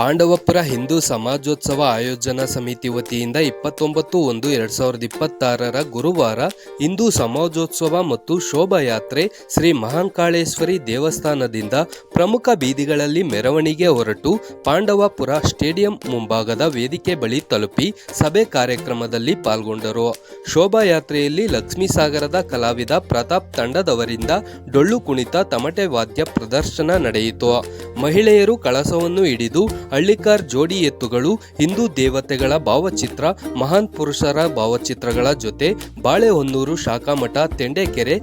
ಪಾಂಡವಪುರ ಹಿಂದೂ ಸಮಾಜೋತ್ಸವ ಆಯೋಜನಾ ಸಮಿತಿ ವತಿಯಿಂದ ಇಪ್ಪತ್ತೊಂಬತ್ತು ಒಂದು ಎರಡ್ ಸಾವಿರದ ಇಪ್ಪತ್ತಾರರ ಗುರುವಾರ ಹಿಂದೂ ಸಮಾಜೋತ್ಸವ ಮತ್ತು ಶೋಭಾಯಾತ್ರೆ ಶ್ರೀ ಮಹಾಂಕಾಳೇಶ್ವರಿ ದೇವಸ್ಥಾನದಿಂದ ಪ್ರಮುಖ ಬೀದಿಗಳಲ್ಲಿ ಮೆರವಣಿಗೆ ಹೊರಟು ಪಾಂಡವಪುರ ಸ್ಟೇಡಿಯಂ ಮುಂಭಾಗದ ವೇದಿಕೆ ಬಳಿ ತಲುಪಿ ಸಭೆ ಕಾರ್ಯಕ್ರಮದಲ್ಲಿ ಪಾಲ್ಗೊಂಡರು. ಶೋಭಾಯಾತ್ರೆಯಲ್ಲಿ ಲಕ್ಷ್ಮೀಸಾಗರದ ಕಲಾವಿದ ಪ್ರತಾಪ್ ತಂಡದವರಿಂದ ಡೊಳ್ಳು ಕುಣಿತ ತಮಟೆ ವಾದ್ಯ ಪ್ರದರ್ಶನ ನಡೆಯಿತು. ಮಹಿಳೆಯರು ಕಳಸವನ್ನು ಹಿಡಿದು ಹಳ್ಳಿಕಾರ್ ಜೋಡಿ ಎತ್ತುಗಳು, ಹಿಂದೂ ದೇವತೆಗಳ ಭಾವಚಿತ್ರ, ಮಹಾನ್ ಪುರುಷರ ಭಾವಚಿತ್ರಗಳ ಜೊತೆ ಬಾಳೆಹೊನ್ನೂರು ಶಾಖಾಮಠ, ತೆಂಡೆಕೆರೆ,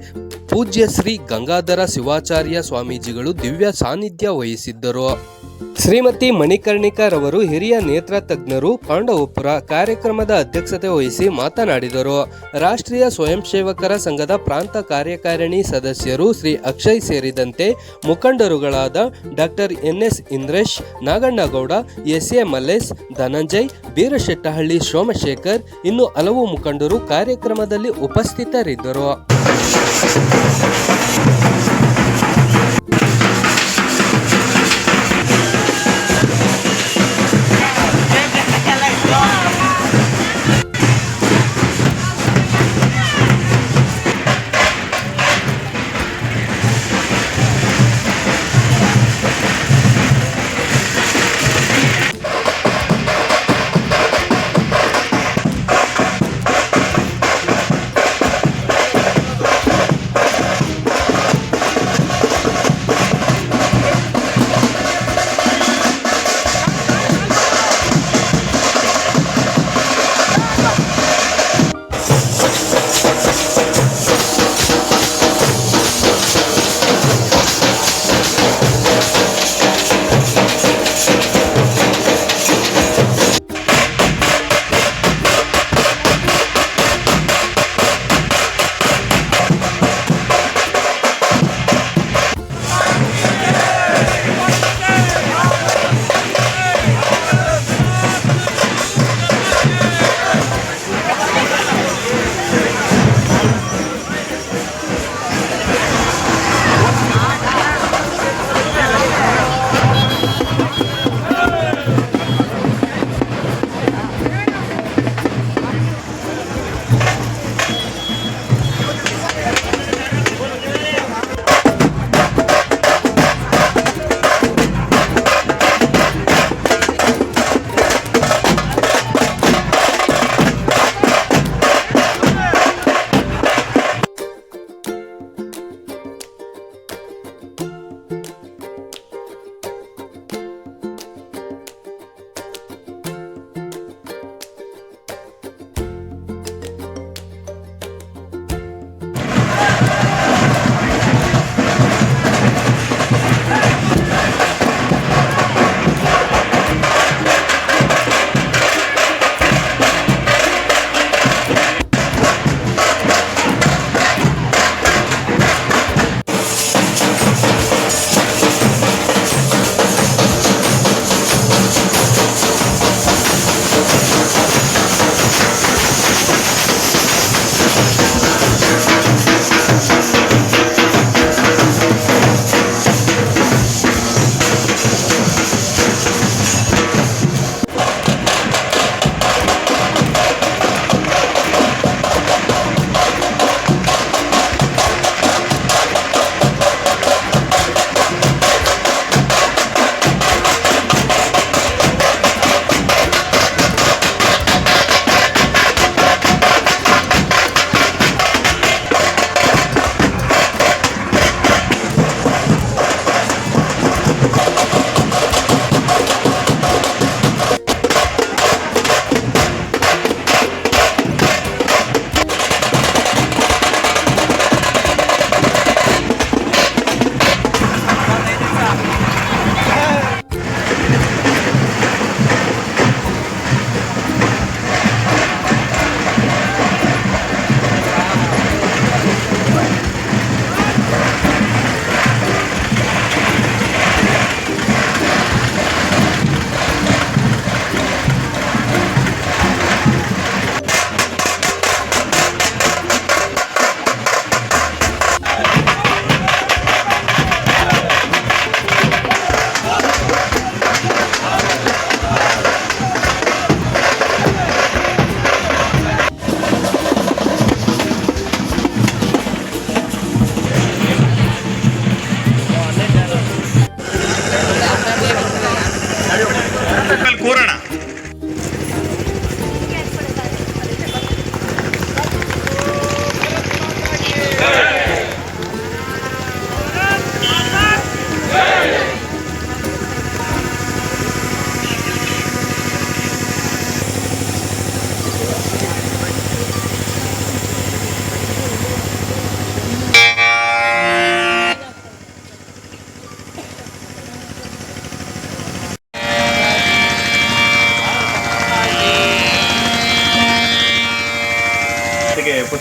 ಪೂಜ್ಯ ಶ್ರೀ ಗಂಗಾಧರ ಶಿವಾಚಾರ್ಯ ಸ್ವಾಮೀಜಿಗಳು ದಿವ್ಯ ಸಾನ್ನಿಧ್ಯ ವಹಿಸಿದ್ದರು. ಶ್ರೀಮತಿ ಮಣಿಕರ್ಣಿಕರ್ ಅವರು ಹಿರಿಯ ನೇತ್ರ ತಜ್ಞರು ಪಾಂಡವಪುರ ಕಾರ್ಯಕ್ರಮದ ಅಧ್ಯಕ್ಷತೆ ವಹಿಸಿ ಮಾತನಾಡಿದರು. ರಾಷ್ಟ್ರೀಯ ಸ್ವಯಂ ಸೇವಕರ ಸಂಘದ ಪ್ರಾಂತ ಕಾರ್ಯಕಾರಿಣಿ ಸದಸ್ಯರು ಶ್ರೀ ಅಕ್ಷಯ್ ಸೇರಿದಂತೆ ಮುಖಂಡರುಗಳಾದ doctor N S Indresh, Nagannagowda S A Mallesh, Dhananjay, Beerashettahalli Somashekar ಇನ್ನು ಹಲವು ಮುಖಂಡರು ಕಾರ್ಯಕ್ರಮದಲ್ಲಿ ಉಪಸ್ಥಿತರಿದ್ದರು.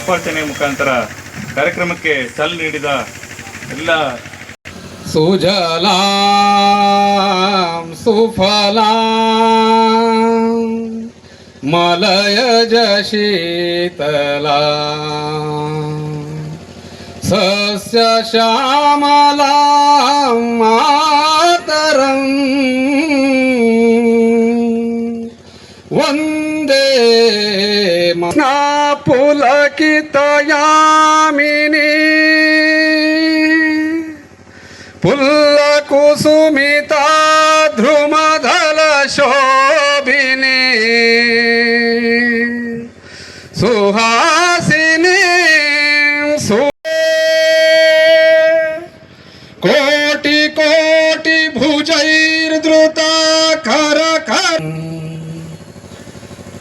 ಪುಷ್ಪಾರ್ಚನೆ ಮುಖಾಂತರ ಕಾರ್ಯಕ್ರಮಕ್ಕೆ ಚಾಲನೆ ನೀಡಿದ ಎಲ್ಲ ಸುಜಲಾಂ ಮಲಯ ಜ ಶೀತಲ ಸಸ್ಯ ಶ್ಯಾಮಲ ಮಾತರಂ কিতয়ামিনী পুল্লকুসুমিতা ধ্রুমধল শোভিনী। সুহাসিনী কোটি কোটি ভুজৈর দ্রুতা খর।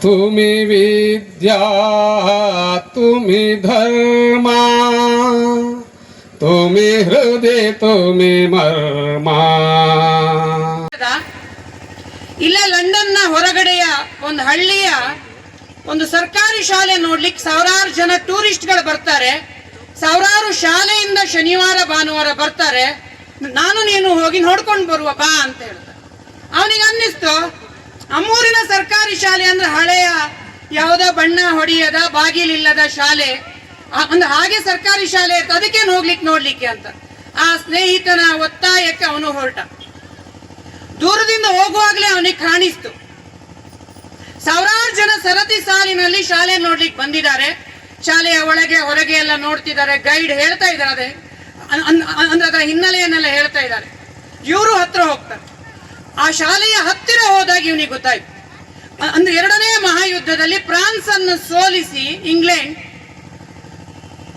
তুমি বিদ্যা তুমি ধর্মা, তুমি ಹೃದಯ তুমি মর্মা। ಇಲ್ಲ ಲಂಡನ್ನ ಹೊರಗಡೆಯ ಒಂದು ಹಳ್ಳಿಯ ಒಂದು ಸರ್ಕಾರಿ ಶಾಲೆ ನೋಡ್ಲಿಕ್ಕೆ ಸಾವಿರಾರು ಜನ ಟೂರಿಸ್ಟ್ಗಳು ಬರ್ತಾರೆ. ಸಾವಿರಾರು ಶಾಲೆಯಿಂದ ಶನಿವಾರ, ಭಾನುವಾರ ಬರ್ತಾರೆ. ನಾನು ನೀನು ಹೋಗಿ ನೋಡ್ಕೊಂಡು ಬರುವ ಬಾ ಅಂತ ಹೇಳ್ತಾರೆ. ಅವನಿಗೆ ಅನ್ನಿಸ್ತು, ಅಮ್ಮೂರಿನ ಸರ್ಕಾರಿ ಶಾಲೆ ಅಂದ್ರೆ ಹಳೆಯ ಯಾವುದೋ ಬಣ್ಣ ಹೊಡೆಯದ, ಬಾಗಿಲಿಲ್ಲದ ಶಾಲೆ. ಒಂದು ಹಾಗೆ ಸರ್ಕಾರಿ ಶಾಲೆ ಇರ್ತದೆ ಅದಕ್ಕೆ ಹೋಗ್ಲಿಕ್ಕೆ ನೋಡ್ಲಿಕ್ಕೆ ಅಂತ. ಆ ಸ್ನೇಹಿತನ ಒತ್ತಾಯಕ್ಕೆ ಅವನು ಹೊರಟ. ದೂರದಿಂದ ಹೋಗುವಾಗಲೇ ಅವನಿಗೆ ಕಾಣಿಸ್ತು. ಸಾವಿರಾರು ಜನ ಸರತಿ ಸಾಲಿನಲ್ಲಿ ಶಾಲೆ ನೋಡ್ಲಿಕ್ಕೆ ಬಂದಿದ್ದಾರೆ. ಶಾಲೆಯ ಒಳಗೆ, ಹೊರಗೆ ಎಲ್ಲ ನೋಡ್ತಿದ್ದಾರೆ. ಗೈಡ್ ಹೇಳ್ತಾ ಇದ್ದಾರೆ ಅದೇ. ಅಂದ್ರೆ ಅದರ ಹಿನ್ನೆಲೆಯನ್ನೆಲ್ಲ ಹೇಳ್ತಾ ಇದ್ದಾರೆ. ಇವರು ಹತ್ರ ಹೋಗ್ತಾರೆ. ಆ ಶಾಲೆಯ ಹತ್ತಿರ ಹೋದಾಗ ಇವನಿಗೆ ಗೊತ್ತಾಯ್ತು. ಅಂದ್ರೆ ಎರಡನೇ ಮಹಾಯುದ್ಧದಲ್ಲಿ ಫ್ರಾನ್ಸ್ ಅನ್ನು ಸೋಲಿಸಿ ಇಂಗ್ಲೆಂಡ್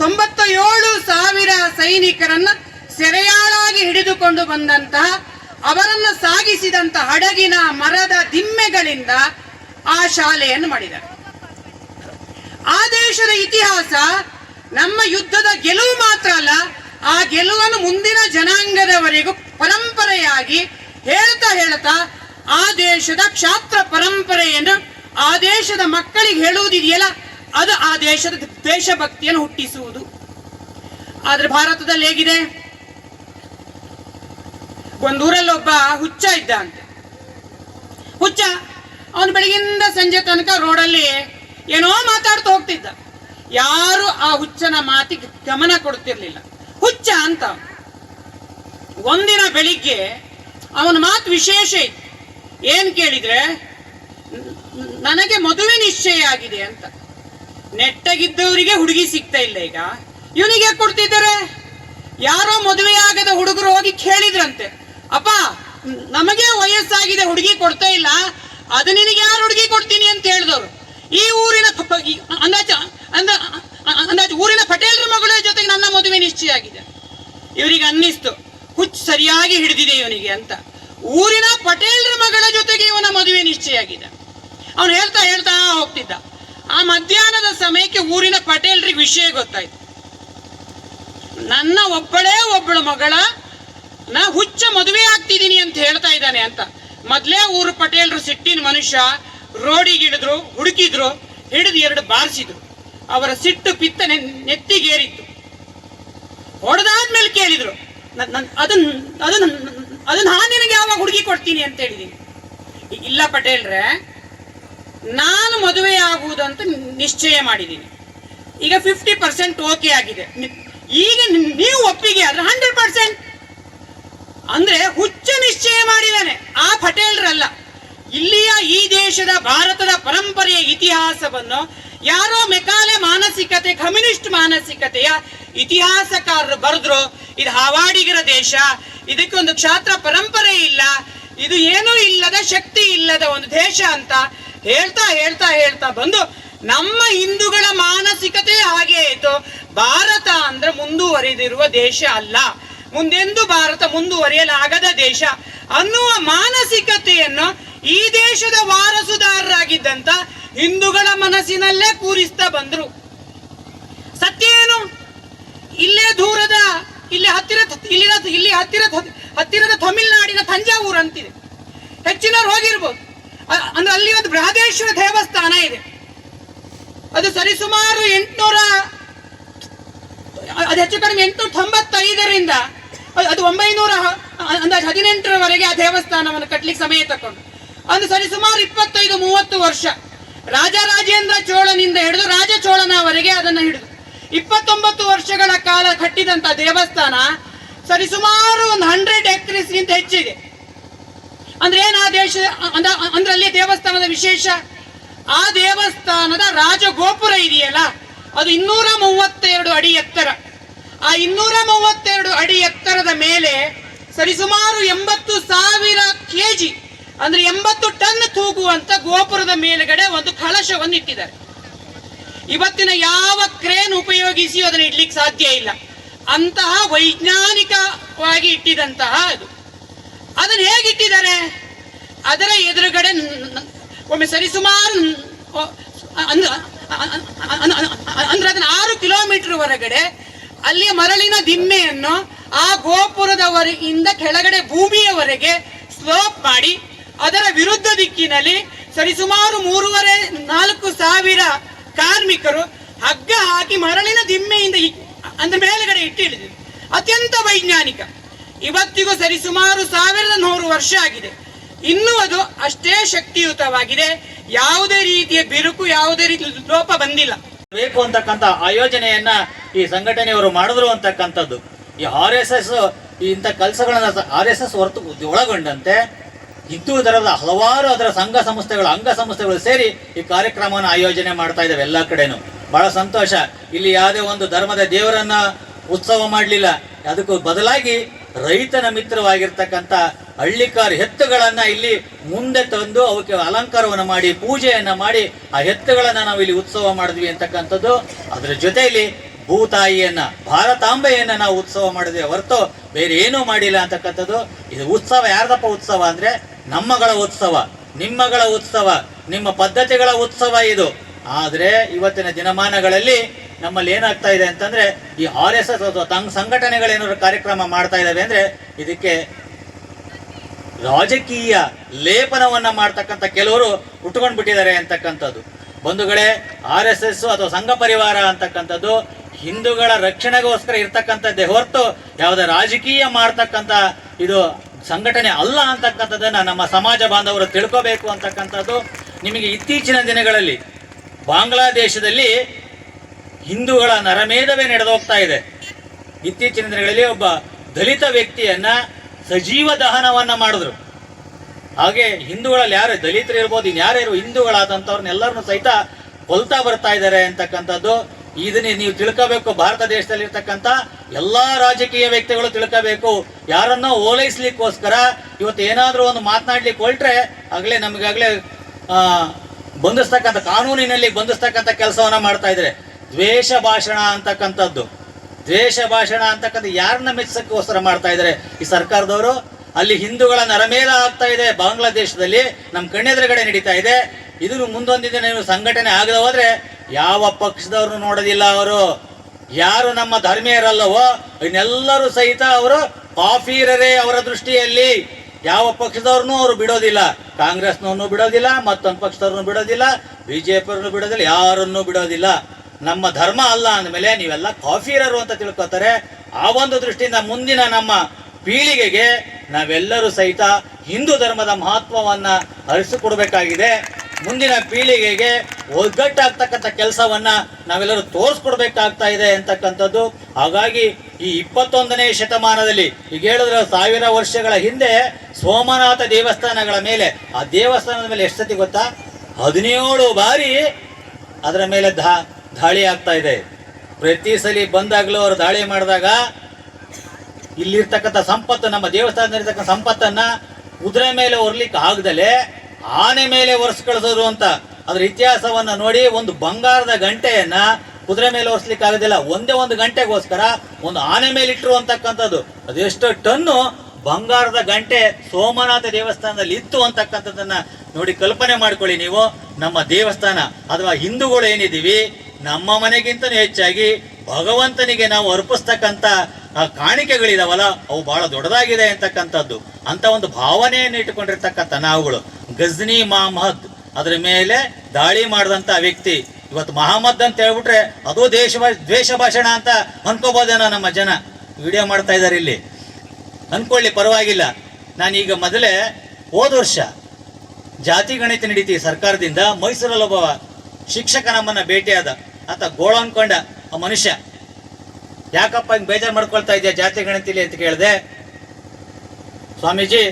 ತೊಂಬತ್ತ ಏಳು ಸಾವಿರ ಸೈನಿಕರನ್ನ ಸೆರೆಯಾಳಾಗಿ ಹಿಡಿದುಕೊಂಡು ಬಂದಂತಹ ಅವರನ್ನ ಸಾಗಿಸಿದಂತ ಹಡಗಿನ ಮರದ ದಿಮ್ಮೆಗಳಿಂದ ಆ ಶಾಲೆಯನ್ನು ಮಾಡಿದರು ಆ ದೇಶದ ಇತಿಹಾಸ ನಮ್ಮ ಯುದ್ಧದ ಗೆಲುವು ಮಾತ್ರ ಅಲ್ಲ, ಆ ಗೆಲುವನ್ನು ಮುಂದಿನ ಜನಾಂಗದವರೆಗೂ ಪರಂಪರೆಯಾಗಿ ಹೇಳ್ತಾ ಹೇಳ್ತಾ ಆ ದೇಶದ ಕ್ಷಾತ್ರ ಪರಂಪರೆಯನ್ನು ಆ ದೇಶದ ಮಕ್ಕಳಿಗೆ ಹೇಳುವುದಿದೆಯಲ್ಲ, ಅದು ಆ ದೇಶದ ದೇಶಭಕ್ತಿಯನ್ನು ಹುಟ್ಟಿಸುವುದು. ಆದ್ರೆ ಭಾರತದಲ್ಲಿ ಹೇಗಿದೆ? ಒಂದೂರಲ್ಲಿ ಒಬ್ಬ ಹುಚ್ಚ ಇದ್ದ ಅಂತೆ ಹುಚ್ಚ, ಅವನು ಬೆಳಗಿಂದ ಸಂಜೆ ತನಕ ರೋಡಲ್ಲಿ ಏನೋ ಮಾತಾಡ್ತಾ ಹೋಗ್ತಿದ್ದ. ಯಾರು ಆ ಹುಚ್ಚನ ಮಾತಿಗೆ ಗಮನ ಕೊಡ್ತಿರ್ಲಿಲ್ಲ ಹುಚ್ಚ ಅಂತ. ಒಂದಿನ ಬೆಳಿಗ್ಗೆ ಅವನ ಮಾತು ವಿಶೇಷ ಇತ್ತು. ಏನ್ ಕೇಳಿದ್ರೆ, ನನಗೆ ಮದುವೆ ನಿಶ್ಚಯ ಆಗಿದೆ ಅಂತ. ನೆಟ್ಟಗಿದ್ದವರಿಗೆ ಹುಡುಗಿ ಸಿಗ್ತಾ ಇಲ್ಲ ಈಗ. ಇವನಿಗೆ ಕೊಡ್ತಿದ್ದಾರೆ? ಯಾರೋ ಮದುವೆಯಾಗದ ಹುಡುಗರು ಹೋಗಿ ಕೇಳಿದ್ರಂತೆ. ಅಪ್ಪ, ನಮಗೆ ವಯಸ್ಸಾಗಿದೆ, ಹುಡುಗಿ ಕೊಡ್ತಾ ಇಲ್ಲ. ಅದು ನಿನಗೆ ಯಾರು ಹುಡುಗಿ ಕೊಡ್ತೀನಿ ಅಂತ ಹೇಳಿದವರು? ಈ ಊರಿನ ಅಂದಾಜ, ಅಂದ ಊರಿನ ಪಟೇಲ್ರ ಮಗಳ ಜೊತೆಗೆ ನನ್ನ ಮದುವೆ ನಿಶ್ಚಯ ಆಗಿದೆ. ಇವರಿಗೆ ಅನ್ನಿಸ್ತು ಹುಚ್ಚು ಸರಿಯಾಗಿ ಹಿಡಿದಿದೆ ಇವನಿಗೆ ಅಂತ. ಊರಿನ ಪಟೇಲ್ರ ಮಗಳ ಜೊತೆಗೆ ಇವನ ಮದುವೆ ನಿಶ್ಚಯ ಆಗಿದೆ. ಅವನು ಹೇಳ್ತಾ ಹೇಳ್ತಾ ಹೋಗ್ತಿದ್ದ. ಆ ಮಧ್ಯಾಹ್ನದ ಸಮಯಕ್ಕೆ ಊರಿನ ಪಟೇಲ್ರಿಗೆ ವಿಷಯ ಗೊತ್ತಾಯ್ತು. ನನ್ನ ಒಬ್ಬಳೇ ಒಬ್ಬಳು ಮಗಳ, ನಾ ಹುಚ್ಚ ಮದುವೆ ಆಗ್ತಿದ್ದೀನಿ ಅಂತ ಹೇಳ್ತಾ ಇದ್ದಾನೆ ಅಂತ. ಮೊದ್ಲೇ ಊರು ಪಟೇಲ್ರು ಸಿಟ್ಟಿನ ಮನುಷ್ಯ ರೋಡಿಗಿಡಿದ್ರು ಹುಡುಕಿದ್ರು, ಹಿಡಿದು ಎರಡು ಬಾರಿಸಿದ್ರು. ಅವರ ಸಿಟ್ಟು ಪಿತ್ತ ನೆತ್ತಿಗೇರಿತ್ತು. ಹೊಡೆದಾದ್ಮೇಲೆ ಕೇಳಿದ್ರು ಅದನ್ನ ನನ್- ಅದನ್ನ ಅದನ್ನ ನಾನು ನಿನಗೆ ಯಾವಾಗ ಹುಡುಗಿ ಕೊಡ್ತೀನಿ ಅಂತ ಹೇಳಿದೀನಿ ಇ- ಇಲ್ಲ ಪಟೇಲ್ರೆ, ನಾನು ಮದುವೆ ಆಗುವುದಂತ ನಿಶ್ಚಯ ಮಾಡಿದ್ದೀನಿ ಈಗ ಫಿಫ್ಟಿ ಪರ್ಸೆಂಟ್ ಓಕೆ ಆಗಿದೆ. ಈಗ ನೀವು ಒಪ್ಪಿಗೆ ಆದ್ರೆ ಹಂಡ್ರೆಡ್ ಪರ್ಸೆಂಟ್ ಅಂದ್ರೆ ಹುಚ್ಚ ನಿಶ್ಚಯ ಮಾಡಿದ್ದಾನೆ. ಆ ಪಟೇಲ್ರಲ್ಲ, ಇಲ್ಲಿಯ ಈ ದೇಶದ ಭಾರತದ ಪರಂಪರೆಯ ಇತಿಹಾಸವನ್ನು ಯಾರೋ ಮೆಕಾಲೆ ಮಾನಸಿಕತೆ, ಕಮ್ಯುನಿಸ್ಟ್ ಮಾನಸಿಕತೆಯ ಇತಿಹಾಸಕಾರರು ಬರೆದ್ರು, ಇದು ಹಾವಾಡಿಗರ ದೇಶ, ಇದಕ್ಕೊಂದು ಕ್ಷಾತ್ರ ಪರಂಪರೆ ಇಲ್ಲ ಇದು ಏನೂ ಇಲ್ಲದ ಶಕ್ತಿ ಇಲ್ಲದ ಒಂದು ದೇಶ ಅಂತ ಹೇಳ್ತಾ ಹೇಳ್ತಾ ಹೇಳ್ತಾ ಬಂದು ನಮ್ಮ ಹಿಂದೂಗಳ ಮಾನಸಿಕತೆ ಹಾಗೆ ಆಯಿತು ಭಾರತ ಅಂದ್ರೆ ಮುಂದುವರಿದಿರುವ ದೇಶ ಅಲ್ಲ. ಮುಂದೆಂದು ಭಾರತ ಮುಂದುವರಿಯಲಾಗದ ದೇಶ. ಅನ್ನುವ ಮಾನಸಿಕತೆಯನ್ನು ಈ ದೇಶದ ವಾರಸುದಾರರಾಗಿದ್ದಂತ ಹಿಂದೂಗಳ ಮನಸ್ಸಿನಲ್ಲೇ ಕೂರಿಸ್ತಾ ಬಂದ್ರು. ಸತ್ಯ ಏನು? ಇಲ್ಲೇ ದೂರದ, ಇಲ್ಲಿ ಹತ್ತಿರ ಇಲ್ಲಿನ ಇಲ್ಲಿ ಹತ್ತಿರ ಹತ್ತಿರದ ತಮಿಳುನಾಡಿನ ತಂಜಾವೂರು ಅಂತಿದೆ. ಹೆಚ್ಚಿನವ್ರು ಹೋಗಿರ್ಬೋದು. ಅಂದ್ರೆ ಅಲ್ಲಿ ಒಂದು ಬೃಹದೇಶ್ವರ ದೇವಸ್ಥಾನ ಇದೆ. ಅದು ಸರಿಸುಮಾರು ಎಂಟುನೂರ ಅದು ಹೆಚ್ಚು ಕಡಿಮೆ ಎಂಟುನೂರ ತೊಂಬತ್ತೈದರಿಂದ ಅದು- ಒಂಬೈನೂರ ಅಂದಾಜು ಹದಿನೆಂಟರವರೆಗೆ ಆ ದೇವಸ್ಥಾನವನ್ನು ಕಟ್ಟಲಿಕ್ಕೆ ಸಮಯ ತಕೊಂಡು ಅದು ಸರಿಸುಮಾರು ಇಪ್ಪತ್ತೈದು, ಮೂವತ್ತು ವರ್ಷ. ರಾಜರಾಜೇಂದ್ರ ಚೋಳನಿಂದ ಹಿಡಿದು ರಾಜ ಚೋಳನವರೆಗೆ ಅದನ್ನು ಹಿಡಿದು. ಇಪ್ಪತ್ತೊಂಬತ್ತು ವರ್ಷಗಳ ಕಾಲ ಕಟ್ಟಿದಂತ ದೇವಸ್ಥಾನ ಸರಿಸುಮಾರು ಒಂದು ಹಂಡ್ರೆಡ್ ಗಿಂತ ಹೆಚ್ಚಿದೆ. ಅಂದ್ರೆ ಏನ್ ಆ ದೇಶ, ಅಂದ- ಅಂದ್ರೆ ಅಲ್ಲಿ ದೇವಸ್ಥಾನದ ವಿಶೇಷ? ಆ ದೇವಸ್ಥಾನದ ರಾಜಗೋಪುರ ಇದೆಯಲ್ಲ, ಅದು ಇನ್ನೂರ ಮೂವತ್ತೆರಡು ಅಡಿ ಎತ್ತರ. ಆ ಇನ್ನೂರ ಮೂವತ್ತೆರಡು ಅಡಿ ಎತ್ತರದ ಮೇಲೆ ಸರಿಸುಮಾರು ಎಂಬತ್ತು ಸಾವಿರ ಕೆಜಿ, ಅಂದ್ರೆ ಎಂಬತ್ತು ಟನ್ ತೂಗುವಂತ ಗೋಪುರದ ಮೇಲುಗಡೆ ಒಂದು ಕಳಶವನ್ನು ಇಟ್ಟಿದ್ದಾರೆ ಇವತ್ತಿನ ಯಾವ ಕ್ರೇನ್ ಉಪಯೋಗಿಸಿ ಅದನ್ನು ಇಡ್ಲಿಕ್ಕೆ ಸಾಧ್ಯ ಇಲ್ಲ. ಅಂತಹ ವೈಜ್ಞಾನಿಕವಾಗಿ ಇಟ್ಟಿದಂತಹ ಅದು. ಅದನ್ನು ಹೇಗಿಟ್ಟಿದ್ದಾರೆ ಅದರ ಎದುರುಗಡೆ ಒಮ್ಮೆ ಸರಿಸುಮಾರು ಅಂದ್ರ ಅದನ್ನ ಆರು ಕಿಲೋಮೀಟರ್ ಹೊರಗಡೆ ಅಲ್ಲಿಯ ಮರಳಿನ ದಿಮ್ಮೆಯನ್ನು ಆ ಗೋಪುರದವರೆಗಿಂದ ಕೆಳಗಡೆ ಭೂಮಿಯವರೆಗೆ ಸ್ಲೋಪ್ ಮಾಡಿ ಅದರ ವಿರುದ್ಧ ದಿಕ್ಕಿನಲ್ಲಿ ಸರಿಸುಮಾರು ಮೂರುವರೆ ನಾಲ್ಕು ಸಾವಿರ ಕಾರ್ಮಿಕರು ಹಗ್ಗ ಹಾಕಿ ಮರಳಿನ ದಿಮ್ಮೆಯಿಂದ ಅಂದ್ರೆ ಮೇಲುಗಡೆ ಇಟ್ಟಿಳಿದ್ರು ಅತ್ಯಂತ ವೈಜ್ಞಾನಿಕ. ಇವತ್ತಿಗೂ ಸರಿಸುಮಾರು ಸಾವಿರದ ನೂರು ವರ್ಷ ಆಗಿದೆ. ಇನ್ನೂ ಅದು ಅಷ್ಟೇ ಶಕ್ತಿಯುತವಾಗಿದೆ. ಯಾವುದೇ ರೀತಿಯ ಬಿರುಕು, ಯಾವುದೇ ರೀತಿ ಲೋಪ ಬಂದಿಲ್ಲ. ಬೇಕು ಅಂತಕ್ಕಂಥ ಆಯೋಜನೆಯನ್ನ ಈ ಸಂಘಟನೆಯವರು ಮಾಡಿದ್ರು ಅಂತಕ್ಕಂಥದ್ದು. ಈ ಆರ್ ಎಸ್ ಎಸ್ ಇಂಥ ಕೆಲಸಗಳನ್ನ ಆರ್ ಎಸ್ ಎಸ್ ಹೊರತು ಒಳಗೊಂಡಂತೆ ಹಿಂದೂ ಧರ್ಮದ ಹಲವಾರು ಅದರ ಸಂಘ ಸಂಸ್ಥೆಗಳು ಅಂಗ ಸಂಸ್ಥೆಗಳು ಸೇರಿ ಈ ಕಾರ್ಯಕ್ರಮವನ್ನು ಆಯೋಜನೆ ಮಾಡ್ತಾ ಇದ್ದಾವೆ ಎಲ್ಲ ಕಡೆನೂ. ಬಹಳ ಸಂತೋಷ. ಇಲ್ಲಿ ಯಾವುದೇ ಒಂದು ಧರ್ಮದ ದೇವರನ್ನ ಉತ್ಸವ ಮಾಡಲಿಲ್ಲ. ಅದಕ್ಕೂ ಬದಲಾಗಿ ರೈತನ ಮಿತ್ರವಾಗಿರ್ತಕ್ಕಂಥ ಹಳ್ಳಿಕಾರ್ ಎತ್ತುಗಳನ್ನು ಇಲ್ಲಿ ಮುಂದೆ ತಂದು ಅವಕ್ಕೆ ಅಲಂಕಾರವನ್ನು ಮಾಡಿ, ಪೂಜೆಯನ್ನು ಮಾಡಿ ಆ ಎತ್ತುಗಳನ್ನು ನಾವು ಇಲ್ಲಿ ಉತ್ಸವ ಮಾಡಿದ್ವಿ ಅಂತಕ್ಕಂಥದ್ದು. ಅದರ ಜೊತೆಯಲ್ಲಿ ಭೂತಾಯಿಯನ್ನ, ಭಾರತಾಂಬೆಯನ್ನ ನಾವು ಉತ್ಸವ ಮಾಡಿದ್ವಿ. ಹೊರತು ಬೇರೆ ಏನೂ ಮಾಡಿಲ್ಲ ಅಂತಕ್ಕಂಥದ್ದು. ಇದು ಉತ್ಸವ ಯಾರ್ದಪ್ಪ ಉತ್ಸವ ಅಂದ್ರೆ, ನಮ್ಮಗಳ ಉತ್ಸವ, ನಿಮ್ಮಗಳ ಉತ್ಸವ, ನಿಮ್ಮ ಪದ್ಧತಿಗಳ ಉತ್ಸವ ಇದು. ಆದ್ರೆ ಇವತ್ತಿನ ದಿನಮಾನಗಳಲ್ಲಿ ನಮ್ಮಲ್ಲಿ ಏನಾಗ್ತಾ ಇದೆ ಅಂತಂದರೆ ಈ ಆರ್ ಎಸ್ ಎಸ್ ಅಥವಾ ತಂಗ್ ಸಂಘಟನೆಗಳೇನಾದ್ರು ಕಾರ್ಯಕ್ರಮ ಮಾಡ್ತಾ ಇದ್ದಾವೆ ಅಂದರೆ ಇದಕ್ಕೆ ರಾಜಕೀಯ ಲೇಪನವನ್ನು ಮಾಡ್ತಕ್ಕಂಥ ಕೆಲವರು ಉಟ್ಕೊಂಡು ಬಿಟ್ಟಿದ್ದಾರೆ ಅಂತಕ್ಕಂಥದ್ದು. ಬಂಧುಗಳೇ, ಆರ್ ಎಸ್ ಎಸ್ ಅಥವಾ ಸಂಘ ಪರಿವಾರ ಅಂತಕ್ಕಂಥದ್ದು ಹಿಂದೂಗಳ ರಕ್ಷಣೆಗೋಸ್ಕರ ಇರ್ತಕ್ಕಂಥದ್ದೇ ಹೊರತು ಯಾವುದೇ ರಾಜಕೀಯ ಮಾಡ್ತಕ್ಕಂಥ ಇದು ಸಂಘಟನೆ ಅಲ್ಲ ಅಂತಕ್ಕಂಥದ್ದನ್ನು ನಮ್ಮ ಸಮಾಜ ಬಾಂಧವರು ತಿಳ್ಕೋಬೇಕು ಅಂತಕ್ಕಂಥದ್ದು ನಿಮಗೆ ಇತ್ತೀಚಿನ ದಿನಗಳಲ್ಲಿ ಬಾಂಗ್ಲಾದೇಶದಲ್ಲಿ ಹಿಂದೂಗಳ ನರಮೇಧವೇ ನಡೆದೋಗ್ತಾ ಇದೆ. ಇತ್ತೀಚಿನ ದಿನಗಳಲ್ಲಿ ಒಬ್ಬ ದಲಿತ ವ್ಯಕ್ತಿಯನ್ನ ಸಜೀವ ದಹನವನ್ನ ಮಾಡಿದ್ರು. ಹಾಗೆ ಹಿಂದೂಗಳಲ್ಲಿ ಯಾರು ದಲಿತರು ಇರ್ಬೋದು ಇನ್ಯಾರು ಹಿಂದೂಗಳಾದಂಥವ್ರನ್ನೆಲ್ಲರನ್ನು ಸಹಿತ ಕೊಲ್ತಾ ಬರ್ತಾ ಇದ್ದಾರೆ ಅಂತಕ್ಕಂಥದ್ದು. ಇದನ್ನೇ ನೀವು ತಿಳ್ಕೋಬೇಕು, ಭಾರತ ದೇಶದಲ್ಲಿ ಇರ್ತಕ್ಕಂಥ ಎಲ್ಲ ರಾಜಕೀಯ ವ್ಯಕ್ತಿಗಳು ತಿಳ್ಕೋಬೇಕು. ಯಾರನ್ನೋ ಓಲೈಸ್ಲಿಕ್ಕೋಸ್ಕರ ಇವತ್ತು ಏನಾದರೂ ಒಂದು ಮಾತನಾಡ್ಲಿಕ್ಕೆ ಹೊರಟ್ರೆ ಆಗಲೇ ನಮಗಾಗಲೇ ಬಂಧಿಸ್ತಕ್ಕಂಥ ಕಾನೂನಿನಲ್ಲಿ ಬಂಧಿಸ್ತಕ್ಕಂಥ ಕೆಲಸವನ್ನು ಮಾಡ್ತಾ ಇದ್ದಾರೆ ದ್ವೇಷ ಭಾಷಣ ಅಂತಕ್ಕಂಥದ್ದು. ದ್ವೇಷ ಭಾಷಣ ಅಂತಕ್ಕಂಥ ಯಾರನ್ನ ಮೆಚ್ಚಕ್ಕೋಸ್ಕರ ಮಾಡ್ತಾ ಇದ್ದಾರೆ? ಈ ಸರ್ಕಾರದವರು, ಅಲ್ಲಿ ಹಿಂದೂಗಳ ನರಮೇಲ ಆಗ್ತಾ ಇದೆ. ಬಾಂಗ್ಲಾದೇಶದಲ್ಲಿ ನಮ್ಮ ಕಣ್ಣೆದುರುಗಡೆ ನಡೀತಾ ಇದೆ. ಇದನ್ನು ಮುಂದೊಂದು ದಿನ ನೀವು ಸಂಘಟನೆ ಆಗದೆ ಹೋದ್ರೆ ಯಾವ ಪಕ್ಷದವ್ರನ್ನು ನೋಡೋದಿಲ್ಲ ಅವರು. ಯಾರು ನಮ್ಮ ಧರ್ಮೀಯರಲ್ಲವೋ, ಇನ್ನೆಲ್ಲರೂ ಸಹಿತ ಅವರು ಕಾಫೀರರೇ ಅವರ ದೃಷ್ಟಿಯಲ್ಲಿ. ಯಾವ ಪಕ್ಷದವ್ರನ್ನೂ ಅವರು ಬಿಡೋದಿಲ್ಲ. ಕಾಂಗ್ರೆಸ್ನವ್ರನ್ನೂ ಬಿಡೋದಿಲ್ಲ, ಮತ್ತೊಂದು ಪಕ್ಷದವ್ರನ್ನೂ ಬಿಡೋದಿಲ್ಲ, ಬಿಜೆಪಿಯವ್ರನ್ನೂ ಬಿಡೋದಿಲ್ಲ, ಯಾರನ್ನೂ ಬಿಡೋದಿಲ್ಲ. ನಮ್ಮ ಧರ್ಮ ಅಲ್ಲ ಅಂದಮೇಲೆ ನೀವೆಲ್ಲ ಕಾಫಿರರು ಅಂತ ತಿಳ್ಕೊತಾರೆ. ಆ ಒಂದು ದೃಷ್ಟಿಯಿಂದ ಮುಂದಿನ ನಮ್ಮ ಪೀಳಿಗೆಗೆ ನಾವೆಲ್ಲರೂ ಸಹಿತ ಹಿಂದೂ ಧರ್ಮದ ಮಹತ್ವವನ್ನು ಅರಿಸಿಕೊಡ್ಬೇಕಾಗಿದೆ. ಮುಂದಿನ ಪೀಳಿಗೆಗೆ ಒಗ್ಗಟ್ಟಾಗ್ತಕ್ಕಂಥ ಕೆಲಸವನ್ನ ನಾವೆಲ್ಲರೂ ತೋರಿಸ್ಕೊಡ್ಬೇಕಾಗ್ತಾ ಇದೆ ಅಂತಕ್ಕಂಥದ್ದು. ಹಾಗಾಗಿ ಈ ಇಪ್ಪತ್ತೊಂದನೇ ಶತಮಾನದಲ್ಲಿ ಈಗ ಹೇಳಿದ್ರೆ ಸಾವಿರ ವರ್ಷಗಳ ಹಿಂದೆ ಸೋಮನಾಥ ದೇವಸ್ಥಾನಗಳ ಮೇಲೆ, ಆ ದೇವಸ್ಥಾನದ ಮೇಲೆ ಎಷ್ಟು ಸತಿ ಗೊತ್ತಾ? ಹದಿನೇಳು ಬಾರಿ ಅದರ ಮೇಲೆ ದಾ ದಾಳಿ ಆಗ್ತಾ ಇದೆ. ಪ್ರತಿ ಸಲ ಬಂದಾಗಲೂ ಅವರು ದಾಳಿ ಮಾಡಿದಾಗ ಇಲ್ಲಿರ್ತಕ್ಕಂಥ ಸಂಪತ್ತು, ನಮ್ಮ ದೇವಸ್ಥಾನದಲ್ಲಿರ್ತಕ್ಕಂಥ ಸಂಪತ್ತನ್ನು ಕುದುರೆ ಮೇಲೆ ಹೊರ್ಲಿಕ್ಕೆ ಆಗದಲೆ ಆನೆ ಮೇಲೆ ಒರೆಸ್ ಕಳಿಸೋದು ಅಂತ. ಅದ್ರ ಇತಿಹಾಸವನ್ನ ನೋಡಿ ಒಂದು ಬಂಗಾರದ ಗಂಟೆಯನ್ನ ಕುದುರೆ ಮೇಲೆ ಒರೆಸ್ಲಿಕ್ಕೆ ಆಗೋದಿಲ್ಲ. ಒಂದೇ ಒಂದು ಗಂಟೆಗೋಸ್ಕರ ಒಂದು ಆನೆ ಮೇಲೆ ಇಟ್ಟರು ಅಂತಕ್ಕಂಥದ್ದು ಅದೆಷ್ಟು ಟನ್ನು ಬಂಗಾರದ ಗಂಟೆ ಸೋಮನಾಥ ದೇವಸ್ಥಾನದಲ್ಲಿ ಇತ್ತು ಅಂತಕ್ಕಂಥದ್ದನ್ನ ನೋಡಿ ಕಲ್ಪನೆ ಮಾಡ್ಕೊಳ್ಳಿ ನೀವು. ನಮ್ಮ ದೇವಸ್ಥಾನ, ಅಥವಾ ಹಿಂದೂಗಳು ಏನಿದ್ದೀವಿ, ನಮ್ಮ ಮನೆಗಿಂತನೂ ಹೆಚ್ಚಾಗಿ ಭಗವಂತನಿಗೆ ನಾವು ಅರ್ಪಿಸ್ತಕ್ಕಂಥ, ಆ, ಕಾಣಿಕೆಗಳಿದಾವಲ್ಲ, ಅವು ಬಹಳ ದೊಡ್ಡದಾಗಿದೆ ಅಂತಕ್ಕಂಥದ್ದು. ಅಂತ ಒಂದು ಭಾವನೆಯನ್ನು ಇಟ್ಟುಕೊಂಡಿರ್ತಕ್ಕಂಥ ನಾವುಗಳು. ಗಜ್ನಿ ಮಹಮ್ಮದ್ ಅದರ ಮೇಲೆ ದಾಳಿ ಮಾಡಿದಂತ ವ್ಯಕ್ತಿ. ಇವತ್ತು ಮಹಮ್ಮದ್ ಅಂತ ಹೇಳ್ಬಿಟ್ರೆ ಅದು ದೇಶ ದ್ವೇಷ ಭಾಷಣ ಅಂತ ಅನ್ಕೋಬೋದೇನೋ ನಮ್ಮ ಜನ. ವಿಡಿಯೋ ಮಾಡ್ತಾ ಇದ್ದಾರೆ ಇಲ್ಲಿ. ಅನ್ಕೊಳ್ಳಿ, ಪರವಾಗಿಲ್ಲ. ನಾನೀಗ ಮೊದಲೇ ಹೋದ ವರ್ಷ ಜಾತಿ ಗಣಿತ ನಡೀತಿ ಸರ್ಕಾರದಿಂದ ಮೈಸೂರಲ್ಲಿ ಒಬ್ಬ ಶಿಕ್ಷಕ ನಮ್ಮನ್ನ ಭೇಟಿಯಾದ. ಆತ ಗೋಳ ಅನ್ಕೊಂಡ ಆ ಮನುಷ್ಯ. ಯಾಕಪ್ಪ ಹಿಂಗೆ ಬೇಜಾರು ಮಾಡ್ಕೊಳ್ತಾ ಇದೆಯಾ ಜಾತಿ ಗಣಿತಿಲಿ ಅಂತ ಕೇಳಿದೆ. ಸ್ವಾಮೀಜಿ,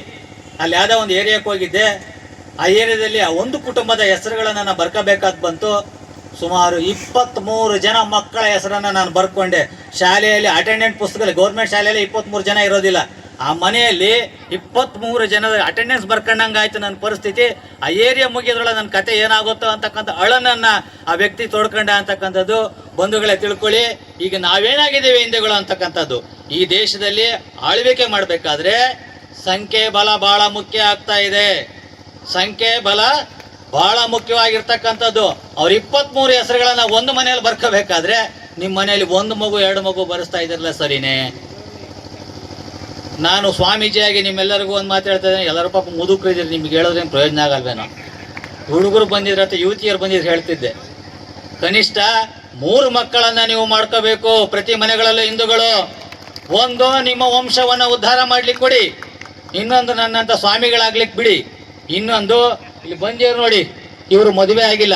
ಅಲ್ಲಿ ಯಾವುದೋ ಒಂದು ಏರಿಯಾಕ್ಕೆ ಹೋಗಿದ್ದೆ. ಆ ಏರಿಯಾದಲ್ಲಿ ಆ ಒಂದು ಕುಟುಂಬದ ಹೆಸರುಗಳನ್ನು ನಾನು ಬರ್ಕೋಬೇಕಾದ್ ಬಂತು. ಸುಮಾರು ಇಪ್ಪತ್ತ್ಮೂರು ಜನ ಮಕ್ಕಳ ಹೆಸರನ್ನು ನಾನು ಬರ್ಕೊಂಡೆ. ಶಾಲೆಯಲ್ಲಿ ಅಟೆಂಡೆಂಟ್ ಪುಸ್ತಕದಲ್ಲಿ ಗೌರ್ಮೆಂಟ್ ಶಾಲೆಯಲ್ಲಿ ಇಪ್ಪತ್ತ್ಮೂರು ಜನ ಇರೋದಿಲ್ಲ. ಆ ಮನೆಯಲ್ಲಿ ಇಪ್ಪತ್ತ್ಮೂರು ಜನದ ಅಟೆಂಡೆನ್ಸ್ ಬರ್ಕೊಂಡಂಗೆ ಆಯ್ತು ನನ್ನ ಪರಿಸ್ಥಿತಿ. ಆ ಏರಿಯಾ ಮುಗಿಯೋದ್ರೊಳಗೆ ನನ್ನ ಕತೆ ಏನಾಗುತ್ತೋ ಅಂತಕ್ಕಂಥ ಅಳನನ್ನು ಆ ವ್ಯಕ್ತಿ ತೋಡ್ಕೊಂಡ ಅಂತಕ್ಕಂಥದ್ದು. ಬಂಧುಗಳೇ ತಿಳ್ಕೊಳ್ಳಿ, ಈಗ ನಾವೇನಾಗಿದ್ದೇವೆ ಹಿಂದೆಗಳು ಅಂತಕ್ಕಂಥದ್ದು. ಈ ದೇಶದಲ್ಲಿ ಆಳ್ವಿಕೆ ಮಾಡಬೇಕಾದ್ರೆ ಸಂಖ್ಯೆ ಬಲ ಬಹಳ ಮುಖ್ಯ ಆಗ್ತಾ ಇದೆ. ಸಂಖ್ಯೆ ಬಲ ಬಹಳ ಮುಖ್ಯವಾಗಿರ್ತಕ್ಕಂಥದ್ದು. ಅವ್ರ ಇಪ್ಪತ್ಮೂರು ಹೆಸರುಗಳನ್ನ ಒಂದು ಮನೆಯಲ್ಲಿ ಬರ್ಕೋಬೇಕಾದ್ರೆ ನಿಮ್ಮ ಮನೆಯಲ್ಲಿ ಒಂದು ಮಗು, ಎರಡು ಮಗು ಬರೆಸ್ತಾ ಇದ್ರಲ್ಲ ಸರಿನೇ. ನಾನು ಸ್ವಾಮೀಜಿಯಾಗಿ ನಿಮ್ಮೆಲ್ಲರಿಗೂ ಒಂದು ಮಾತು ಎಲ್ಲರೂ ಪಾಪ ಮುದುಕರು ಇದ್ದೀರಿ, ನಿಮ್ಗೆ ಹೇಳೋದ್ರೇನು ಪ್ರಯೋಜನ ಆಗಲ್ವೇನೋ. ಹುಡುಗರು ಬಂದಿದ್ರೆ ಅಥವಾ ಯುವತಿಯರು ಬಂದಿದ್ರೆ ಹೇಳ್ತಿದ್ದೆ. ಕನಿಷ್ಠ ಮೂರು ಮಕ್ಕಳನ್ನು ನೀವು ಮಾಡ್ಕೋಬೇಕು ಪ್ರತಿ ಮನೆಗಳಲ್ಲೂ ಹಿಂದೂಗಳು. ಒಂದು ನಿಮ್ಮ ವಂಶವನ್ನು ಉದ್ಧಾರ ಮಾಡ್ಲಿಕ್ಕೆ ಕೊಡಿ. ಇನ್ನೊಂದು ನನ್ನಂಥ ಸ್ವಾಮಿಗಳಾಗ್ಲಿಕ್ಕೆ ಬಿಡಿ. ಇನ್ನೊಂದು, ಇಲ್ಲಿ ಬಂದಿವ್ರು ನೋಡಿ, ಇವರು ಮದುವೆ ಆಗಿಲ್ಲ.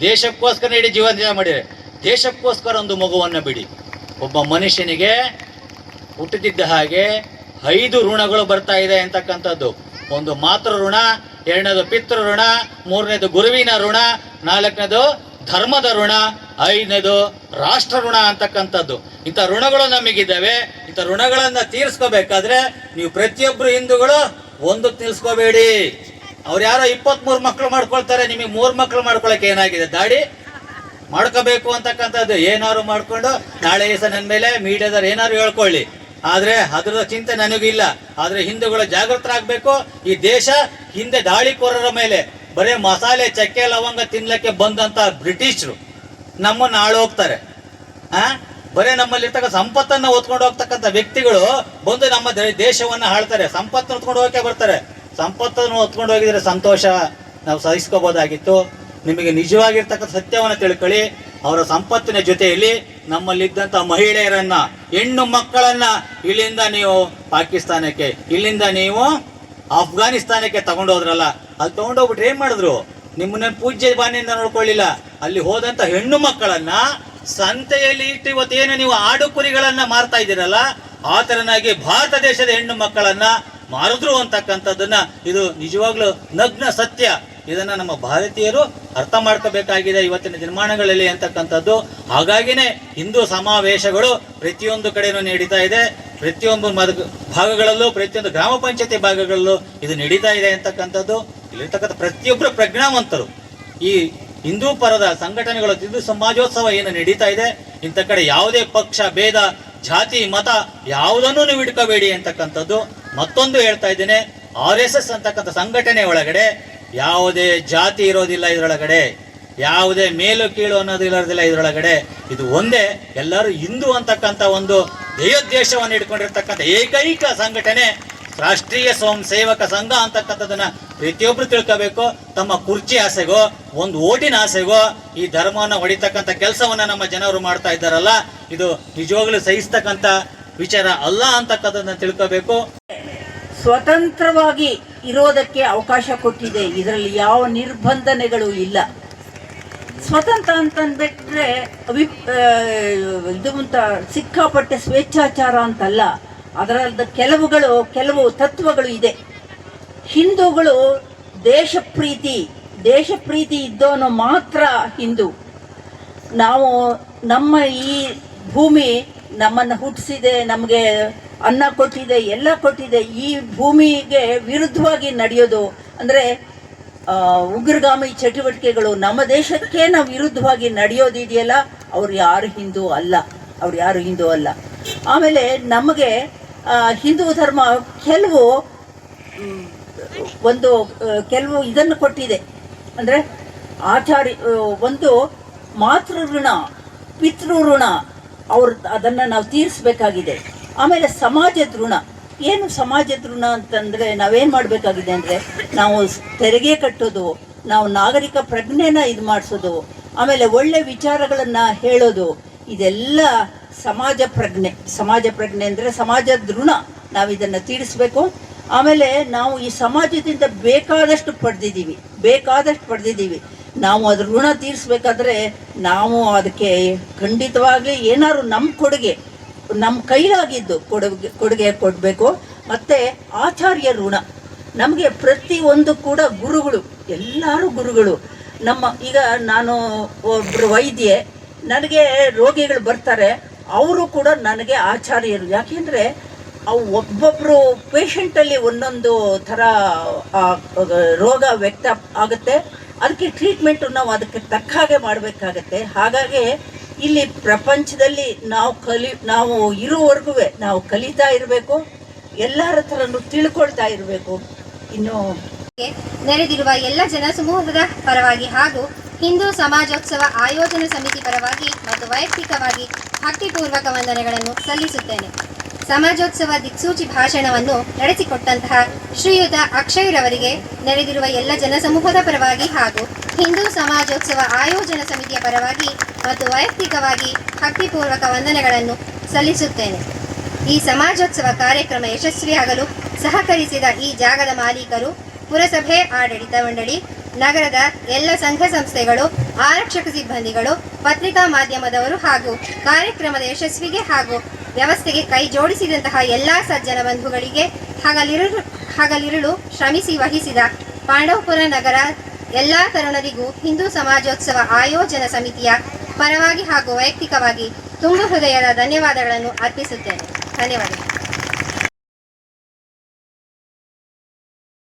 ದೇಶಕ್ಕೋಸ್ಕರ ಇಡೀ ಜೀವನ ಮಾಡಿದ್ದಾರೆ. ದೇಶಕ್ಕೋಸ್ಕರ ಒಂದು ಮಗುವನ್ನು ಬಿಡಿ. ಒಬ್ಬ ಮನುಷ್ಯನಿಗೆ ಹುಟ್ಟುತ್ತಿದ್ದ ಹಾಗೆ ಐದು ಋಣಗಳು ಬರ್ತಾ ಇದೆ ಅಂತಕ್ಕಂಥದ್ದು. ಒಂದು ಮಾತೃ ಋಣ, ಎರಡನೇದು ಪಿತೃ ಋಣ, ಮೂರನೇದು ಗುರುವಿನ ಋಣ, ನಾಲ್ಕನೇದು ಧರ್ಮದ ಋಣ, ಐದನೇದು ರಾಷ್ಟ್ರ ಋಣ ಅಂತಕ್ಕಂಥದ್ದು. ಇಂಥ ಋಣಗಳು ನಮಗಿದ್ದಾವೆ. ಇಂಥ ಋಣಗಳನ್ನು ತೀರಿಸ್ಕೋಬೇಕಾದ್ರೆ ನೀವು ಪ್ರತಿಯೊಬ್ಬರು ಹಿಂದೂಗಳು ಒಂದು ನಿಲ್ಸ್ಕೋಬೇಡಿ. ಅವ್ರು ಯಾರೋ ಇಪ್ಪತ್ಮೂರು ಮಕ್ಕಳು ಮಾಡ್ಕೊಳ್ತಾರೆ, ನಿಮಗೆ ಮೂರು ಮಕ್ಕಳು ಮಾಡ್ಕೊಳಕ್ಕೆ ಏನಾಗಿದೆ? ದಾಡಿ? ಮಾಡ್ಕೋಬೇಕು ಅಂತಕ್ಕಂಥದ್ದು. ಏನಾದ್ರು ಮಾಡ್ಕೊಂಡು, ನಾಳೆ ದಿವಸ ನನ್ನ ಮೇಲೆ ಮೀಡಿಯಾದವ್ರು ಏನಾದ್ರು ಹೇಳ್ಕೊಳ್ಳಿ. ಆದರೆ ಅದರ ಚಿಂತೆ ನನಗಿಲ್ಲ. ಆದರೆ ಹಿಂದೂಗಳು ಜಾಗೃತರಾಗಬೇಕು. ಈ ದೇಶ ಹಿಂದೆ ದಾಳಿಕೋರರ ಮೇಲೆ. ಬರೀ ಮಸಾಲೆ, ಚಕ್ಕೆ, ಲವಂಗ ತಿನ್ನಲಿಕ್ಕೆ ಬಂದಂತ ಬ್ರಿಟಿಷರು. ನಮ್ಮನ್ನು ಆಳು ಹೋಗ್ತಾರೆ ಆ? ಬರೀ ನಮ್ಮಲ್ಲಿರ್ತಕ್ಕ ಸಂಪತ್ತನ್ನು ಹೊತ್ಕೊಂಡು ಹೋಗ್ತಕ್ಕಂಥ ವ್ಯಕ್ತಿಗಳು ಬಂದು ನಮ್ಮ ದೇಶವನ್ನು ಆಳ್ತಾರೆ. ಸಂಪತ್ತನ್ನು ಹೊತ್ಕೊಂಡು ಹೋಗಕ್ಕೆ ಬರ್ತಾರೆ. ಸಂಪತ್ತನ್ನು ಹೊತ್ಕೊಂಡು ಹೋಗಿದ್ರೆ ಸಂತೋಷ ನಾವು ಸಹಿಸ್ಕೋಬೋದಾಗಿತ್ತು. ನಿಮಗೆ ನಿಜವಾಗಿರ್ತಕ್ಕಂಥ ಸತ್ಯವನ್ನು ತಿಳ್ಕೊಳ್ಳಿ. ಅವರ ಸಂಪತ್ತಿನ ಜೊತೆಯಲ್ಲಿ ನಮ್ಮಲ್ಲಿದ್ದಂಥ ಮಹಿಳೆಯರನ್ನ, ಹೆಣ್ಣು ಮಕ್ಕಳನ್ನ ಇಲ್ಲಿಂದ ನೀವು ಪಾಕಿಸ್ತಾನಕ್ಕೆ, ಇಲ್ಲಿಂದ ನೀವು ಅಫ್ಘಾನಿಸ್ತಾನಕ್ಕೆ ತಗೊಂಡೋದ್ರಲ್ಲ ಅಲ್ಲಿ ತಗೊಂಡೋಗ್ಬಿಟ್ರೆ ಏನು ಮಾಡಿದ್ರು? ನಿಮ್ಮನ್ನ ಪೂಜ್ಯ ಬಾನಿಯಿಂದ ನೋಡ್ಕೊಳ್ಳಿಲ್ಲ. ಅಲ್ಲಿ ಹೋದಂಥ ಹೆಣ್ಣು ಮಕ್ಕಳನ್ನ ಸಂತೆಯಲ್ಲಿ ಇಟ್ಟು ಇವತ್ತೇನು ನೀವು ಆಡು ಕುರಿಗಳನ್ನ ಮಾರ್ತಾ ಇದ್ದೀರಲ್ಲ, ಆ ಥರನಾಗಿ ಭಾರತ ದೇಶದ ಹೆಣ್ಣು ಮಕ್ಕಳನ್ನ ಮಾರಿದ್ರು ಅಂತಕ್ಕಂಥದ್ದನ್ನ ಇದು ನಿಜವಾಗ್ಲೂ ನಗ್ನ ಸತ್ಯ. ಇದನ್ನ ನಮ್ಮ ಭಾರತೀಯರು ಅರ್ಥ ಮಾಡ್ಕೋಬೇಕಾಗಿದೆ ಇವತ್ತಿನ ದಿನಮಾನಗಳಲ್ಲಿ ಅಂತಕ್ಕಂಥದ್ದು. ಹಾಗಾಗಿನೇ ಹಿಂದೂ ಸಮಾವೇಶಗಳು ಪ್ರತಿಯೊಂದು ಕಡೆಯೂ ನಡೀತಾ ಇದೆ. ಪ್ರತಿಯೊಂದು ಮದ ಭಾಗಗಳಲ್ಲೂ, ಪ್ರತಿಯೊಂದು ಗ್ರಾಮ ಪಂಚಾಯತಿ ಭಾಗಗಳಲ್ಲೂ ಇದು ನಡೀತಾ ಇದೆ ಅಂತಕ್ಕಂಥದ್ದು. ಇಲ್ಲಿರ್ತಕ್ಕಂಥ ಪ್ರತಿಯೊಬ್ಬರು ಪ್ರಜ್ಞಾವಂತರು. ಈ ಹಿಂದೂ ಪರದ ಸಂಘಟನೆಗಳು, ಹಿಂದೂ ಸಮಾಜೋತ್ಸವ ಏನು ನಡೀತಾ ಇದೆ. ಇಂಥ ಕಡೆ ಯಾವುದೇ ಪಕ್ಷ, ಭೇದ ಜಾತಿ, ಮತ ಯಾವುದನ್ನು ನೀವು ಇಟ್ಕೋಬೇಡಿ ಅಂತಕ್ಕಂಥದ್ದು ಮತ್ತೊಂದು ಹೇಳ್ತಾ ಇದ್ದೇನೆ, ಆರ್ ಎಸ್ ಎಸ್ ಅಂತಕ್ಕಂಥ ಸಂಘಟನೆ ಒಳಗಡೆ ಯಾವುದೇ ಜಾತಿ ಇರೋದಿಲ್ಲ ಇದರೊಳಗಡೆ, ಯಾವುದೇ ಮೇಲು ಕೀಳು ಅನ್ನೋದು ಇರೋದಿಲ್ಲ ಇದರೊಳಗಡೆ, ಇದು ಒಂದೇ, ಎಲ್ಲರೂ ಹಿಂದೂ ಅಂತಕ್ಕಂಥ ಒಂದು ಧ್ಯೇಯೋದ್ದೇಶವನ್ನು ಇಟ್ಕೊಂಡಿರ್ತಕ್ಕಂಥ ಏಕೈಕ ಸಂಘಟನೆ ರಾಷ್ಟ್ರೀಯ ಸ್ವಯಂ ಸೇವಕ ಸಂಘ ಅಂತಕ್ಕಂಥದ್ದನ್ನ ಪ್ರತಿಯೊಬ್ರು ತಿಳ್ಕೋಬೇಕು. ತಮ್ಮ ಕುರ್ಚಿ ಆಸೆಗೋ, ಒಂದು ಓಟಿನ ಆಸೆಗೋ, ಈ ಧರ್ಮವನ್ನ ಹೊಡಿತಕ್ಕಂಥ ಕೆಲಸವನ್ನ ನಮ್ಮ ಜನರು ಮಾಡ್ತಾ ಇದ್ದಾರಲ್ಲ, ಇದು ನಿಜವಾಗ್ಲೂ ಸಹಿಸ್ತಕ್ಕಂಥ ವಿಚಾರ ಅಲ್ಲ ಅಂತಕ್ಕಂಥದ್ದನ್ನ ತಿಳ್ಕೋಬೇಕು. ಸ್ವತಂತ್ರವಾಗಿ ಇರೋದಕ್ಕೆ ಅವಕಾಶ ಕೊಟ್ಟಿದೆ. ಇದರಲ್ಲಿ ಯಾವ ನಿರ್ಬಂಧನೆಗಳು ಇಲ್ಲ. ಸ್ವತಂತ್ರ ಅಂತಂದ್ಬಿಟ್ರೆ ಅಭಿ ಇದು ಅಂತ ಸಿಕ್ಕಾಪಟ್ಟೆ ಸ್ವೇಚ್ಛಾಚಾರ ಅಂತಲ್ಲ. ಅದರದ ಕೆಲವುಗಳು, ಕೆಲವು ತತ್ವಗಳು ಇದೆ. ಹಿಂದೂಗಳು ದೇಶ ಪ್ರೀತಿ ದೇಶ ಪ್ರೀತಿ ಇದ್ದವನು ಮಾತ್ರ ಹಿಂದೂ. ನಾವು ನಮ್ಮ ಈ ಭೂಮಿ ನಮ್ಮನ್ನು ಹುಟ್ಟಿಸಿದೆ, ನಮಗೆ ಅನ್ನ ಕೊಟ್ಟಿದೆ, ಎಲ್ಲ ಕೊಟ್ಟಿದೆ. ಈ ಭೂಮಿಗೆ ವಿರುದ್ಧವಾಗಿ ನಡೆಯೋದು ಅಂದರೆ ಉಗ್ರಗಾಮಿ ಚಟುವಟಿಕೆಗಳು ನಮ್ಮ ದೇಶಕ್ಕೆ ನಾವು ವಿರುದ್ಧವಾಗಿ ನಡೆಯೋದಿದೆಯಲ್ಲ, ಅವ್ರು ಯಾರು ಹಿಂದೂ ಅಲ್ಲ. ಅವ್ರು ಯಾರು ಹಿಂದೂ ಅಲ್ಲ. ಆಮೇಲೆ ನಮಗೆ ಹಿಂದೂ ಧರ್ಮ ಕೆಲವು, ಒಂದು ಕೆಲವು ಇದನ್ನು ಕೊಟ್ಟಿದೆ. ಅಂದರೆ ಆಚಾರಿ ಒಂದು ಮಾತೃ ಋಣ ಪಿತೃ ಋಣ ಅವ್ರ ಅದನ್ನು ನಾವು ತೀರಿಸಬೇಕಾಗಿದೆ. ಆಮೇಲೆ ಸಮಾಜದ ಋಣ. ಏನು ಸಮಾಜದ ಋಣ ಅಂತಂದರೆ ನಾವೇನು ಮಾಡಬೇಕಾಗಿದೆ ಅಂದರೆ, ನಾವು ತೆರಿಗೆ ಕಟ್ಟೋದು, ನಾವು ನಾಗರಿಕ ಪ್ರಜ್ಞೆನ ಇದು ಮಾಡಿಸೋದು ಆಮೇಲೆ ಒಳ್ಳೆ ವಿಚಾರಗಳನ್ನು ಹೇಳೋದು, ಇದೆಲ್ಲ ಸಮಾಜ ಪ್ರಜ್ಞೆ ಸಮಾಜ ಪ್ರಜ್ಞೆ ಅಂದರೆ ಸಮಾಜದ ಋಣ ನಾವು ಇದನ್ನು ತೀರಿಸಬೇಕು. ಆಮೇಲೆ ನಾವು ಈ ಸಮಾಜದಿಂದ ಬೇಕಾದಷ್ಟು ಪಡೆದಿದ್ದೀವಿ ಬೇಕಾದಷ್ಟು ಪಡೆದಿದ್ದೀವಿ. ನಾವು ಅದ್ರ ಋಣ ತೀರಿಸ್ಬೇಕಾದ್ರೆ ನಾವು ಅದಕ್ಕೆ ಖಂಡಿತವಾಗಲಿ ಏನಾದ್ರು ನಮ್ಮ ಕೊಡುಗೆ ನಮ್ಮ ಕೈಲಾಗಿದ್ದು ಕೊಡುಗೆ ಕೊಡುಗೆ ಕೊಡಬೇಕು. ಮತ್ತು ಆಚಾರ್ಯ ಋಣ, ನಮಗೆ ಪ್ರತಿಯೊಂದು ಕೂಡ ಗುರುಗಳು, ಎಲ್ಲರೂ ಗುರುಗಳು. ನಮ್ಮ ಈಗ ನಾನು ಒಬ್ಬರು ವೈದ್ಯೆ, ನನಗೆ ರೋಗಿಗಳು ಬರ್ತಾರೆ. ಅವರು ಕೂಡ ನನಗೆ ಆಚಾರ್ಯರು. ಯಾಕೆಂದರೆ, ಅವು ಒಬ್ಬೊಬ್ಬರು ಪೇಷಂಟಲ್ಲಿ ಒಂದೊಂದು ಥರ ರೋಗ ವ್ಯಕ್ತ ಆಗುತ್ತೆ. ಅದಕ್ಕೆ ಟ್ರೀಟ್ಮೆಂಟು ನಾವು ಅದಕ್ಕೆ ತಕ್ಕ ಹಾಗೆ ಮಾಡಬೇಕಾಗತ್ತೆ. ಹಾಗಾಗಿ ಇಲ್ಲಿ ಪ್ರಪಂಚದಲ್ಲಿ ನಾವು ಕಲಿ, ನಾವು ಇರುವವರೆಗೂ ನಾವು ಕಲಿತಾ ಇರಬೇಕು. ಎಲ್ಲರ ಥರನೂ ತಿಳ್ಕೊಳ್ತಾ ಇರಬೇಕು. ಇನ್ನು ನೆರೆದಿರುವ ಎಲ್ಲ ಜನಸಮೂಹದ ಪರವಾಗಿ ಹಾಗೂ ಹಿಂದೂ ಸಮಾಜೋತ್ಸವ ಆಯೋಜನಾ ಸಮಿತಿ ಪರವಾಗಿ ಮತ್ತು ವೈಯಕ್ತಿಕವಾಗಿ ಭಕ್ತಿಪೂರ್ವಕ ವಂದನೆಗಳನ್ನು ಸಲ್ಲಿಸುತ್ತೇನೆ. ಸಮಾಜೋತ್ಸವ ದಿಕ್ಸೂಚಿ ಭಾಷಣವನ್ನು ನಡೆಸಿಕೊಟ್ಟಂತಹ ಶ್ರೀಯುತ ಅಕ್ಷಯ್ರವರಿಗೆ ನೆರೆದಿರುವ ಎಲ್ಲ ಜನಸಮೂಹದ ಪರವಾಗಿ ಹಾಗೂ ಹಿಂದೂ ಸಮಾಜೋತ್ಸವ ಆಯೋಜನಾ ಸಮಿತಿಯ ಪರವಾಗಿ ಮತ್ತು ವೈಯಕ್ತಿಕವಾಗಿ ಭಕ್ತಿಪೂರ್ವಕ ವಂದನೆಗಳನ್ನು ಸಲ್ಲಿಸುತ್ತೇನೆ. ಈ ಸಮಾಜೋತ್ಸವ ಕಾರ್ಯಕ್ರಮ ಯಶಸ್ವಿಯಾಗಲು ಸಹಕರಿಸಿದ ಈ ಜಾಗದ ಮಾಲೀಕರು ಪುರಸಭೆ, ಆಡಳಿತ ಮಂಡಳಿ ನಗರದ ಎಲ್ಲ ಸಂಘ ಸಂಸ್ಥೆಗಳು, ಆರಕ್ಷಕ ಸಿಬ್ಬಂದಿಗಳು, ಪತ್ರಿಕಾ ಮಾಧ್ಯಮದವರು ಹಾಗೂ ಕಾರ್ಯಕ್ರಮದ ಯಶಸ್ವಿಗೆ ಹಾಗೂ ವ್ಯವಸ್ಥೆಗೆ ಕೈ ಜೋಡಿಸಿದಂತಹ ಎಲ್ಲ ಸಜ್ಜನ ಬಂಧುಗಳಿಗೆ ಹಗಲಿರುಳು ಹಗಲಿರುಳು ಶ್ರಮಿಸಿ ವಹಿಸಿದ ಪಾಂಡವಪುರ ನಗರ ಎಲ್ಲ ತರುಣರಿಗೂ ಹಿಂದೂ ಸಮಾಜೋತ್ಸವ ಆಯೋಜನ ಸಮಿತಿಯ ಪರವಾಗಿ ಹಾಗೂ ವೈಯಕ್ತಿಕವಾಗಿ ತುಂಬು ಹೃದಯದ ಧನ್ಯವಾದಗಳನ್ನು ಅರ್ಪಿಸುತ್ತೇನೆ. ಧನ್ಯವಾದಗಳು.